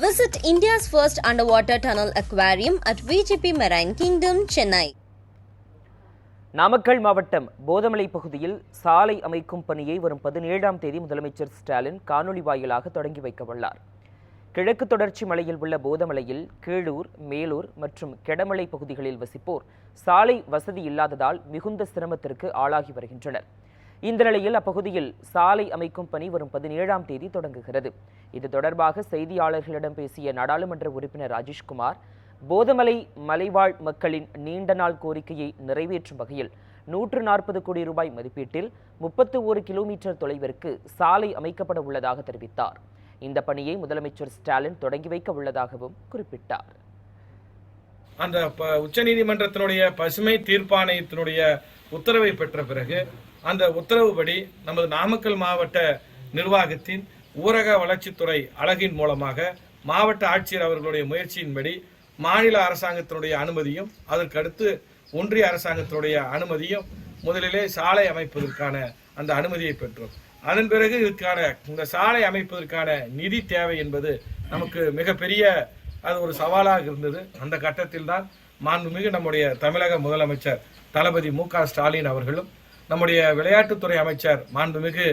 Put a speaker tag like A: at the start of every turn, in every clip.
A: Visit India's first underwater tunnel aquarium at VGP Marine Kingdom, Chennai.
B: Namakkal மாவட்டம் போதமலை பகுதியில் சாலை அமைக்கும் பணியை வரும் பதினேழாம் தேதி முதலமைச்சர் ஸ்டாலின் காணொலி வாயிலாக தொடங்கி வைக்க உள்ளார் கிழக்கு தொடர்ச்சி மலையில் உள்ள போதமலையில் கீழூர் மேலூர் மற்றும் கெடமலை பகுதிகளில் வசிப்போர் சாலை வசதி இல்லாததால் மிகுந்த சிரமத்திற்கு ஆளாகி வருகின்றனர் இந்த நிலையில் அப்பகுதியில் சாலை அமைக்கும் பணி வரும் பதினேழாம் தேதி தொடங்குகிறது. இது தொடர்பாக செய்தியாளர்களிடம் பேசிய நாடாளுமன்ற உறுப்பினர் ராஜேஷ்குமார் போதமலை மலைவாழ் மக்களின் நீண்ட நாள் கோரிக்கையை நிறைவேற்றும் வகையில் நூற்று நாற்பது கோடி ரூபாய் மதிப்பீட்டில் முப்பத்து ஒரு கிலோமீட்டர் தொலைவிற்கு சாலை அமைக்கப்பட உள்ளதாக தெரிவித்தார். இந்த பணியை முதலமைச்சர் ஸ்டாலின் தொடங்கி வைக்க உள்ளதாகவும் குறிப்பிட்டார்.
C: அந்த உச்சநீதிமன்றத்தினுடைய பசுமை தீர்ப்பாணையத்தினுடைய உத்தரவை பெற்ற பிறகு அந்த உத்தரவுப்படி நமது நாமக்கல் மாவட்ட நிர்வாகத்தின் ஊரக வளர்ச்சித்துறை அழகின் மூலமாக மாவட்ட ஆட்சியர் அவர்களுடைய முயற்சியின்படி மாநில அரசாங்கத்தினுடைய அனுமதியும் அதற்கடுத்து ஒன்றிய அரசாங்கத்தினுடைய அனுமதியும் முதலிலே சாலை அமைப்பதற்கான அந்த அனுமதியை பெற்றோம். அதன் பிறகு இதுக்கான இந்த சாலை அமைப்பதற்கான நிதி தேவை என்பது நமக்கு மிகப்பெரிய அது ஒரு சவாலாக இருந்தது. அந்த கட்டத்தில் தான் மாண்புமிகு நம்முடைய தமிழக முதலமைச்சர் தளபதி மு க ஸ்டாலின் அவர்களும் நம்முடைய விளையாட்டுத்துறை அமைச்சர் மாண்புமிகு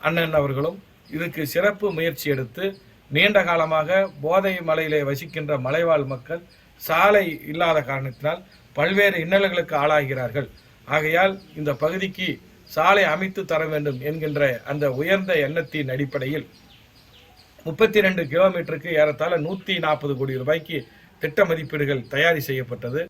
C: அண்ணன் அவர்களும் இதுக்கு சிறப்பு முயற்சி எடுத்து நீண்ட காலமாக போதை மலையிலே வசிக்கின்ற மலைவாழ் மக்கள் சாலை இல்லாத காரணத்தினால் பல்வேறு இன்னல்களுக்கு ஆளாகிறார்கள். ஆகையால் இந்த பகுதிக்கு சாலை அமைத்து தர வேண்டும் என்கின்ற அந்த உயர்ந்த எண்ணத்தின் அடிப்படையில் முப்பத்தி ரெண்டு கிலோமீட்டருக்கு ஏறத்தாழ நூத்தி நாற்பது கோடி ரூபாய்க்கு திட்ட மதிப்பீடுகள் தயாரி செய்யப்பட்டது.